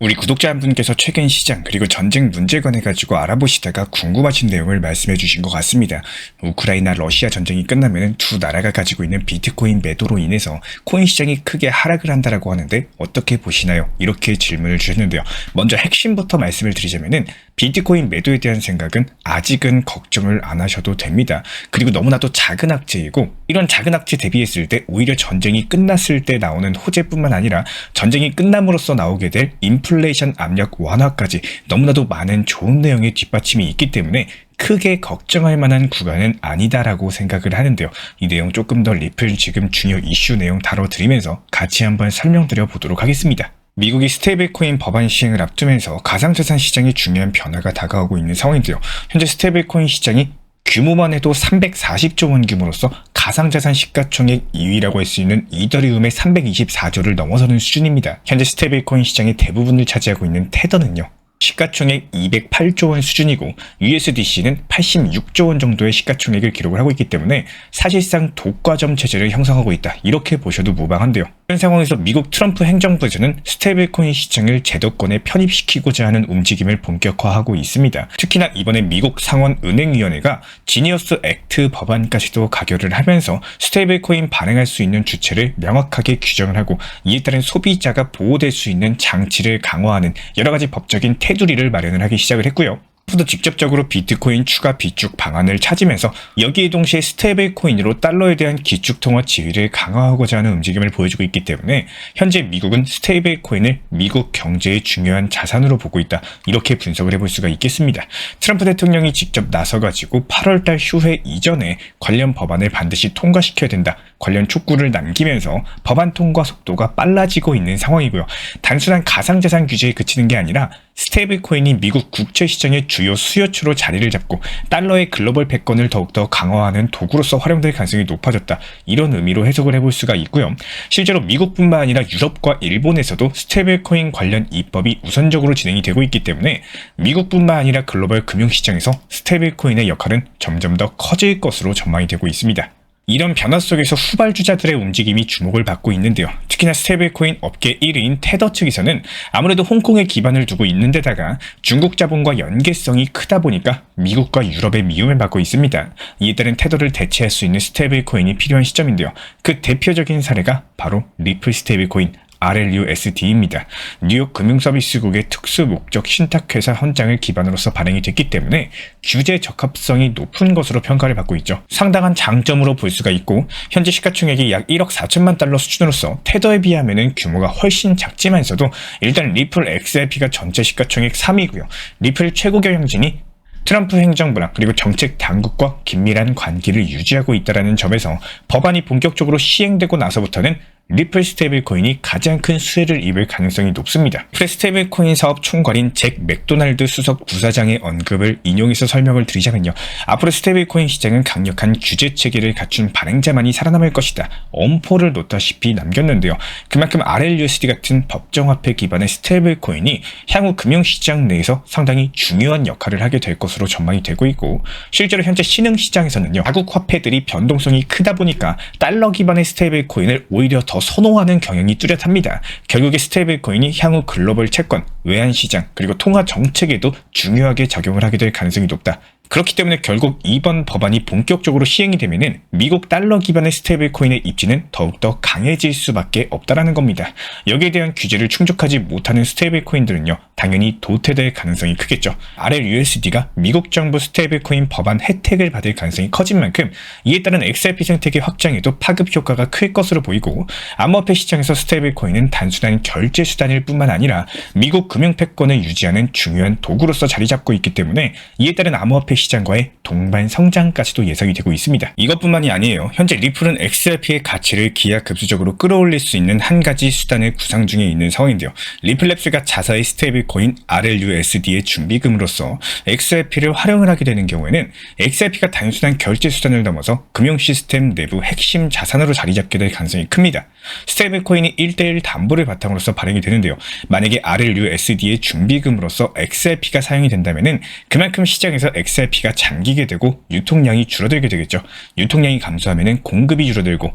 우리 구독자 한 분께서 최근 시장 그리고 전쟁 문제 관해 가지고 알아보시다가 궁금하신 내용을 말씀해 주신 것 같습니다. 우크라이나 러시아 전쟁이 끝나면 두 나라가 가지고 있는 비트코인 매도로 인해서 코인 시장이 크게 하락을 한다라고 하는데 어떻게 보시나요? 이렇게 질문을 주셨는데요. 먼저 핵심부터 말씀을 드리자면은 비트코인 매도에 대한 생각은 아직은 걱정을 안 하셔도 됩니다. 그리고 너무나도 작은 악재이고 이런 작은 악재 대비했을 때 오히려 전쟁이 끝났을 때 나오는 호재뿐만 아니라 전쟁이 끝남으로써 나오게 될 인플 레이션 압력 완화까지 너무나도 많은 좋은 내용의 뒷받침이 있기 때문에 크게 걱정할 만한 구간은 아니다라고 생각을 하는데요. 이 내용 조금 더 리플 지금 중요 이슈 내용 다뤄드리면서 같이 한번 설명드려 보도록 하겠습니다. 미국이 스테이블코인 법안 시행을 앞두면서 가상자산 시장에 중요한 변화가 다가오고 있는 상황인데요. 현재 스테이블코인 시장이 규모만 해도 340조 원 규모로서 가상자산 시가총액 2위라고 할 수 있는 이더리움의 324조를 넘어서는 수준입니다. 현재 스테이블코인 시장의 대부분을 차지하고 있는 테더는요. 시가총액 208조 원 수준이고 USDC는 86조 원 정도의 시가총액을 기록을 하고 있기 때문에 사실상 독과점 체제를 형성하고 있다. 이렇게 보셔도 무방한데요. 이런 상황에서 미국 트럼프 행정부에서는 스테이블코인 시장을 제도권에 편입시키고자 하는 움직임을 본격화하고 있습니다. 특히나 이번에 미국 상원 은행위원회가 지니어스 액트 법안까지도 가결을 하면서 스테이블코인 발행할 수 있는 주체를 명확하게 규정을 하고 이에 따른 소비자가 보호될 수 있는 장치를 강화하는 여러 가지 법적인 테두리를 마련을 하기 시작을 했고요. 도 직접적으로 비트코인 추가 비축 방안을 찾으면서 여기에 동시에 스테이블 코인으로 달러에 대한 기축 통화 지위를 강화하고자 하는 움직임을 보여주고 있기 때문에 현재 미국은 스테이블 코인을 미국 경제의 중요한 자산으로 보고 있다. 이렇게 분석을 해볼 수가 있겠습니다. 트럼프 대통령이 직접 나서가지고 8월달 휴회 이전에 관련 법안을 반드시 통과시켜야 된다. 관련 촉구를 남기면서 법안 통과 속도가 빨라지고 있는 상황이고요. 단순한 가상자산 규제에 그치는 게 아니라 스테이블 코인이 미국 국채 시장의 주요 수요처로 자리를 잡고 달러의 글로벌 패권을 더욱더 강화하는 도구로서 활용될 가능성이 높아졌다. 이런 의미로 해석을 해볼 수가 있고요. 실제로 미국뿐만 아니라 유럽과 일본에서도 스테이블 코인 관련 입법이 우선적으로 진행이 되고 있기 때문에 미국뿐만 아니라 글로벌 금융시장에서 스테이블 코인의 역할은 점점 더 커질 것으로 전망이 되고 있습니다. 이런 변화 속에서 후발주자들의 움직임이 주목을 받고 있는데요. 특히나 스테이블코인 업계 1위인 테더 측에서는 아무래도 홍콩에 기반을 두고 있는 데다가 중국 자본과 연계성이 크다 보니까 미국과 유럽의 미움을 받고 있습니다. 이에 따른 테더를 대체할 수 있는 스테이블코인이 필요한 시점인데요. 그 대표적인 사례가 바로 리플 스테이블코인 RLUSD입니다. 뉴욕 금융서비스국의 특수 목적 신탁회사 헌장을 기반으로서 발행이 됐기 때문에 규제 적합성이 높은 것으로 평가를 받고 있죠. 상당한 장점으로 볼 수가 있고 현재 시가총액이 약 1억 4천만 달러 수준으로서 테더에 비하면 규모가 훨씬 작지만서도 일단 리플 XRP가 전체 시가총액 3위고요. 리플 최고 경영진이 트럼프 행정부랑 그리고 정책 당국과 긴밀한 관계를 유지하고 있다는 점에서 법안이 본격적으로 시행되고 나서부터는 리플 스테이블 코인이 가장 큰 수혜를 입을 가능성이 높습니다. 리플 스테이블 코인 사업 총괄인 잭 맥도날드 수석 부사장의 언급을 인용해서 설명을 드리자면요. 앞으로 스테이블 코인 시장은 강력한 규제 체계를 갖춘 발행자만이 살아남을 것이다. 엄포를 놓다시피 남겼는데요. 그만큼 RLUSD 같은 법정화폐 기반의 스테이블 코인이 향후 금융시장 내에서 상당히 중요한 역할을 하게 될 것으로 전망이 되고 있고 실제로 현재 신흥 시장에서는요. 자국 화폐들이 변동성이 크다 보니까 달러 기반의 스테이블 코인을 오히려 더 선호하는 경향이 뚜렷합니다. 결국에 스테이블 코인이 향후 글로벌 채권, 외환 시장, 그리고 통화 정책에도 중요하게 작용을 하게 될 가능성이 높다. 그렇기 때문에 결국 이번 법안이 본격적으로 시행이 되면은 미국 달러 기반의 스테이블 코인의 입지는 더욱더 강해질 수밖에 없다라는 겁니다. 여기에 대한 규제를 충족하지 못하는 스테이블 코인들은요, 당연히 도태될 가능성이 크겠죠. RLUSD가 미국 정부 스테이블 코인 법안 혜택을 받을 가능성이 커진 만큼 이에 따른 XRP 생태계 확장에도 파급 효과가 클 것으로 보이고 암호화폐 시장에서 스테이블 코인은 단순한 결제 수단일 뿐만 아니라 미국 금융 패권을 유지하는 중요한 도구로서 자리 잡고 있기 때문에 이에 따른 암호화폐 시장과의 동반 성장까지도 예상이 되고 있습니다. 이것뿐만이 아니에요. 현재 리플은 XRP의 가치를 기하급수적으로 끌어올릴 수 있는 한 가지 수단을 구상 중에 있는 상황인데요. 리플랩스가 자사의 스테이블 코인 RLUSD의 준비금으로서 XRP를 활용을 하게 되는 경우에는 XRP가 단순한 결제 수단을 넘어서 금융 시스템 내부 핵심 자산으로 자리 잡게 될 가능성이 큽니다. 스테이블 코인이 1대1 담보를 바탕으로서 발행이 되는데요. 만약에 RLUSD의 준비금으로서 XRP가 사용이 된다면 그만큼 시장에서 XRP 가 잠기게 되고 유통량이 줄어들게 되겠죠. 유통량이 감소하면 공급이 줄어들고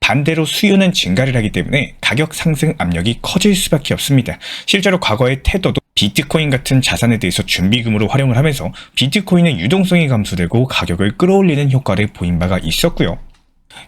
반대로 수요는 증가를 하기 때문에 가격 상승 압력이 커질 수밖에 없습니다. 실제로 과거의 태도도 비트코인 같은 자산에 대해서 준비금으로 활용을 하면서 비트코인의 유동성이 감소되고 가격을 끌어올리는 효과를 보인 바가 있었고요.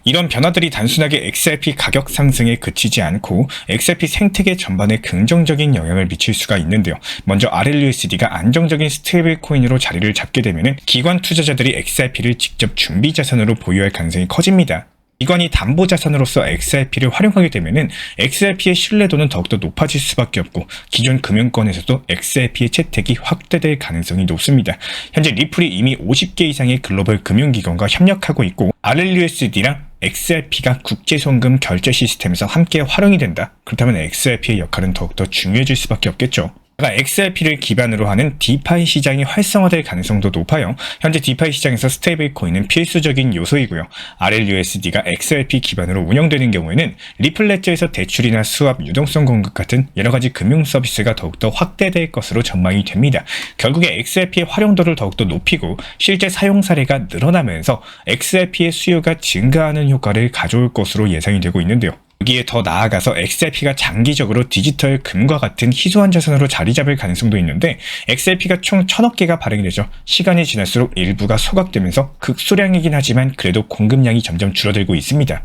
이런 변화들이 단순하게 XRP 가격 상승에 그치지 않고 XRP 생태계 전반에 긍정적인 영향을 미칠 수가 있는데요. 먼저 RLUSD가 안정적인 스테이블 코인으로 자리를 잡게 되면 기관 투자자들이 XRP를 직접 준비 자산으로 보유할 가능성이 커집니다. 기관이 담보 자산으로서 XRP를 활용하게 되면은 XRP의 신뢰도는 더욱더 높아질 수밖에 없고 기존 금융권에서도 XRP의 채택이 확대될 가능성이 높습니다. 현재 리플이 이미 50개 이상의 글로벌 금융기관과 협력하고 있고 RLUSD랑 XRP가 국제송금 결제 시스템에서 함께 활용이 된다. 그렇다면 XRP의 역할은 더욱더 중요해질 수밖에 없겠죠. XRP를 기반으로 하는 디파이 시장이 활성화될 가능성도 높아요. 현재 디파이 시장에서 스테이블 코인은 필수적인 요소이고요. RLUSD가 XRP 기반으로 운영되는 경우에는 리플레저에서 대출이나 수압, 유동성 공급 같은 여러 가지 금융 서비스가 더욱더 확대될 것으로 전망이 됩니다. 결국에 XRP의 활용도를 더욱더 높이고 실제 사용 사례가 늘어나면서 XRP의 수요가 증가하는 효과를 가져올 것으로 예상이 되고 있는데요. 여기에 더 나아가서 XRP가 장기적으로 디지털 금과 같은 희소한 자산으로 자리 잡을 가능성도 있는데 XRP가 총 천억 개가 발행이 되죠. 시간이 지날수록 일부가 소각되면서 극소량이긴 하지만 그래도 공급량이 점점 줄어들고 있습니다.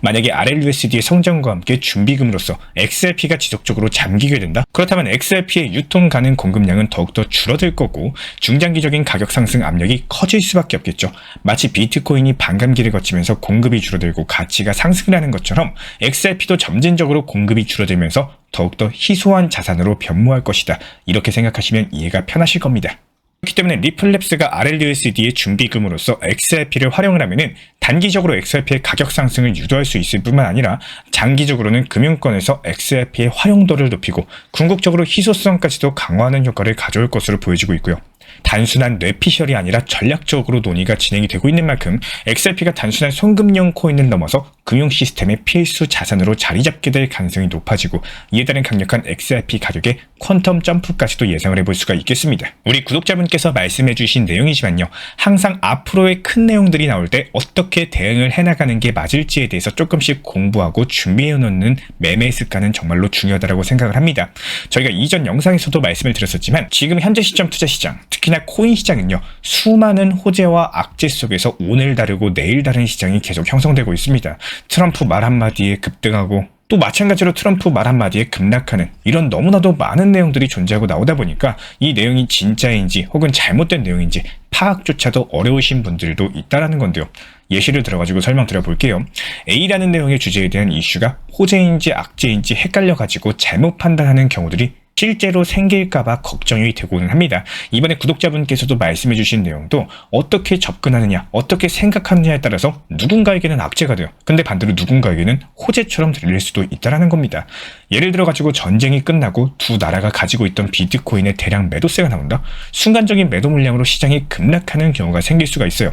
만약에 RLUSD의 성장과 함께 준비금으로서 XRP가 지속적으로 잠기게 된다? 그렇다면 XRP의 유통 가능 공급량은 더욱더 줄어들 거고 중장기적인 가격 상승 압력이 커질 수밖에 없겠죠. 마치 비트코인이 반감기를 거치면서 공급이 줄어들고 가치가 상승을 하는 것처럼 XRP도 점진적으로 공급이 줄어들면서 더욱더 희소한 자산으로 변모할 것이다. 이렇게 생각하시면 이해가 편하실 겁니다. 그렇기 때문에 리플랩스가 RLUSD의 준비금으로서 XRP를 활용을 하면은 단기적으로 XRP의 가격 상승을 유도할 수 있을 뿐만 아니라 장기적으로는 금융권에서 XRP의 활용도를 높이고 궁극적으로 희소성까지도 강화하는 효과를 가져올 것으로 보여지고 있고요. 단순한 뇌피셜이 아니라 전략적으로 논의가 진행이 되고 있는 만큼 XRP가 단순한 송금용 코인을 넘어서 금융 시스템의 필수 자산으로 자리 잡게 될 가능성이 높아지고 이에 따른 강력한 XRP 가격의 퀀텀 점프까지도 예상을 해볼 수가 있겠습니다. 우리 구독자분께서 말씀해주신 내용이지만요. 항상 앞으로의 큰 내용들이 나올 때 어떻게 대응을 해나가는 게 맞을지에 대해서 조금씩 공부하고 준비해놓는 매매 습관은 정말로 중요하다고 생각을 합니다. 저희가 이전 영상에서도 말씀을 드렸었지만 지금 현재 시점 투자 시장, 특히 나 코인 시장은요. 수많은 호재와 악재 속에서 오늘 다르고 내일 다른 시장이 계속 형성되고 있습니다. 트럼프 말 한마디에 급등하고 또 마찬가지로 트럼프 말 한마디에 급락하는 이런 너무나도 많은 내용들이 존재하고 나오다 보니까 이 내용이 진짜인지 혹은 잘못된 내용인지 파악조차도 어려우신 분들도 있다라는 건데요. 예시를 들어가지고 설명드려 볼게요. A라는 내용의 주제에 대한 이슈가 호재인지 악재인지 헷갈려가지고 잘못 판단하는 경우들이 실제로 생길까봐 걱정이 되고는 합니다. 이번에 구독자분께서도 말씀해주신 내용도 어떻게 접근하느냐, 어떻게 생각하느냐에 따라서 누군가에게는 악재가 돼요. 근데 반대로 누군가에게는 호재처럼 들릴 수도 있다라는 겁니다. 예를 들어가지고 전쟁이 끝나고 두 나라가 가지고 있던 비트코인의 대량 매도세가 나온다? 순간적인 매도 물량으로 시장이 급락하는 경우가 생길 수가 있어요.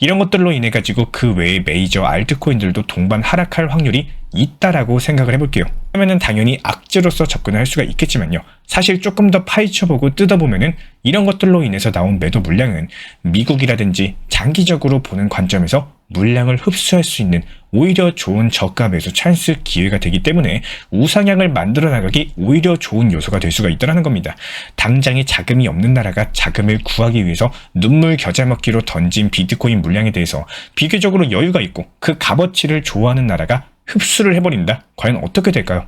이런 것들로 인해 가지고 그 외의 메이저 알트코인들도 동반 하락할 확률이 있다라고 생각을 해볼게요. 하면은 당연히 악재로서 접근을 할 수가 있겠지만요. 사실 조금 더 파헤쳐보고 뜯어보면은 이런 것들로 인해서 나온 매도 물량은 미국이라든지 장기적으로 보는 관점에서 물량을 흡수할 수 있는 오히려 좋은 저가 매수 찬스 기회가 되기 때문에 우상향을 만들어 나가기 오히려 좋은 요소가 될 수가 있다는 겁니다. 당장에 자금이 없는 나라가 자금을 구하기 위해서 눈물 겨자 먹기로 던진 비트코인 물량에 대해서 비교적으로 여유가 있고 그 값어치를 좋아하는 나라가 흡수를 해버린다? 과연 어떻게 될까요?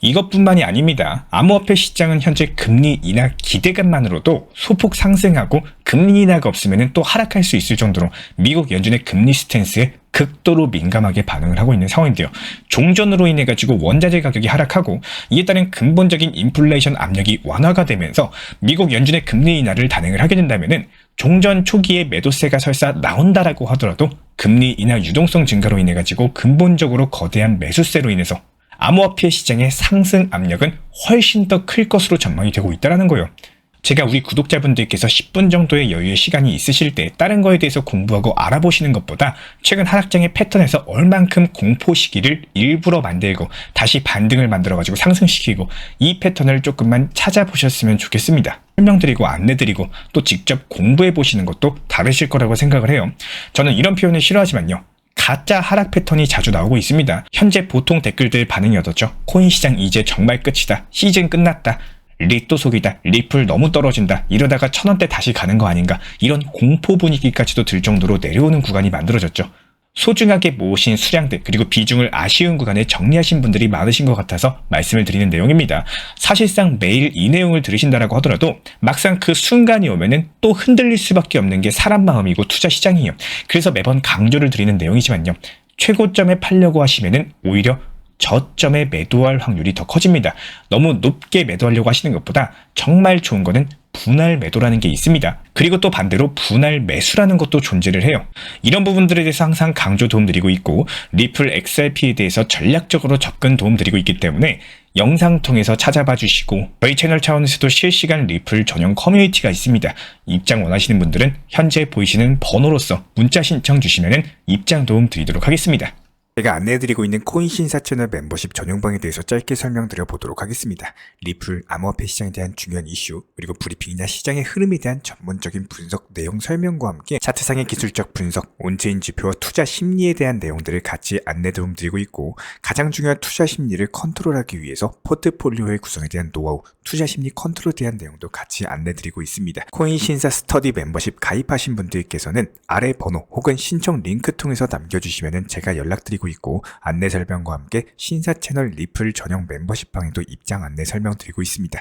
이것뿐만이 아닙니다. 암호화폐 시장은 현재 금리 인하 기대감만으로도 소폭 상승하고 금리 인하가 없으면 또 하락할 수 있을 정도로 미국 연준의 금리 스탠스에 극도로 민감하게 반응을 하고 있는 상황인데요. 종전으로 인해 가지고 원자재 가격이 하락하고 이에 따른 근본적인 인플레이션 압력이 완화가 되면서 미국 연준의 금리 인하를 단행을 하게 된다면은 종전 초기에 매도세가 설사 나온다라고 하더라도 금리 인하 유동성 증가로 인해 가지고 근본적으로 거대한 매수세로 인해서 암호화폐 시장의 상승 압력은 훨씬 더 클 것으로 전망이 되고 있다는 거예요. 제가 우리 구독자분들께서 10분 정도의 여유의 시간이 있으실 때 다른 거에 대해서 공부하고 알아보시는 것보다 최근 하락장의 패턴에서 얼만큼 공포 시기를 일부러 만들고 다시 반등을 만들어가지고 상승시키고 이 패턴을 조금만 찾아보셨으면 좋겠습니다. 설명드리고 안내드리고 또 직접 공부해 보시는 것도 다르실 거라고 생각을 해요. 저는 이런 표현을 싫어하지만요. 가짜 하락 패턴이 자주 나오고 있습니다. 현재 보통 댓글들 반응이 어떻죠? 코인 시장 이제 정말 끝이다. 시즌 끝났다. 리또 속이다. 리플 너무 떨어진다. 이러다가 천 원대 다시 가는 거 아닌가. 이런 공포 분위기까지도 들 정도로 내려오는 구간이 만들어졌죠. 소중하게 모으신 수량들 그리고 비중을 아쉬운 구간에 정리하신 분들이 많으신 것 같아서 말씀을 드리는 내용입니다. 사실상 매일 이 내용을 들으신다라고 하더라도 막상 그 순간이 오면은 또 흔들릴 수밖에 없는 게 사람 마음이고 투자 시장이에요. 그래서 매번 강조를 드리는 내용이지만요. 최고점에 팔려고 하시면은 오히려 저점에 매도할 확률이 더 커집니다. 너무 높게 매도하려고 하시는 것보다 정말 좋은 거는 분할 매도라는 게 있습니다. 그리고 또 반대로 분할 매수라는 것도 존재를 해요. 이런 부분들에 대해서 항상 강조 도움 드리고 있고 리플 XRP에 대해서 전략적으로 접근 도움 드리고 있기 때문에 영상 통해서 찾아봐 주시고 저희 채널 차원에서도 실시간 리플 전용 커뮤니티가 있습니다. 입장 원하시는 분들은 현재 보이시는 번호로서 문자 신청 주시면 입장 도움 드리도록 하겠습니다. 제가 안내해드리고 있는 코인 신사 채널 멤버십 전용방에 대해서 짧게 설명드려 보도록 하겠습니다. 리플, 암호화폐 시장에 대한 중요한 이슈, 그리고 브리핑이나 시장의 흐름에 대한 전문적인 분석 내용 설명과 함께 차트상의 기술적 분석, 온체인 지표와 투자 심리에 대한 내용들을 같이 안내 도움 드리고 있고 가장 중요한 투자 심리를 컨트롤하기 위해서 포트폴리오의 구성에 대한 노하우, 투자 심리 컨트롤에 대한 내용도 같이 안내 드리고 있습니다. 코인 신사 스터디 멤버십 가입하신 분들께서는 아래 번호 혹은 신청 링크 통해서 남겨주시면 제가 연락 드리고 있고 안내 설명과 함께 신사 채널 리플 전용 멤버십 방에도 입장 안내 설명 드리고 있습니다.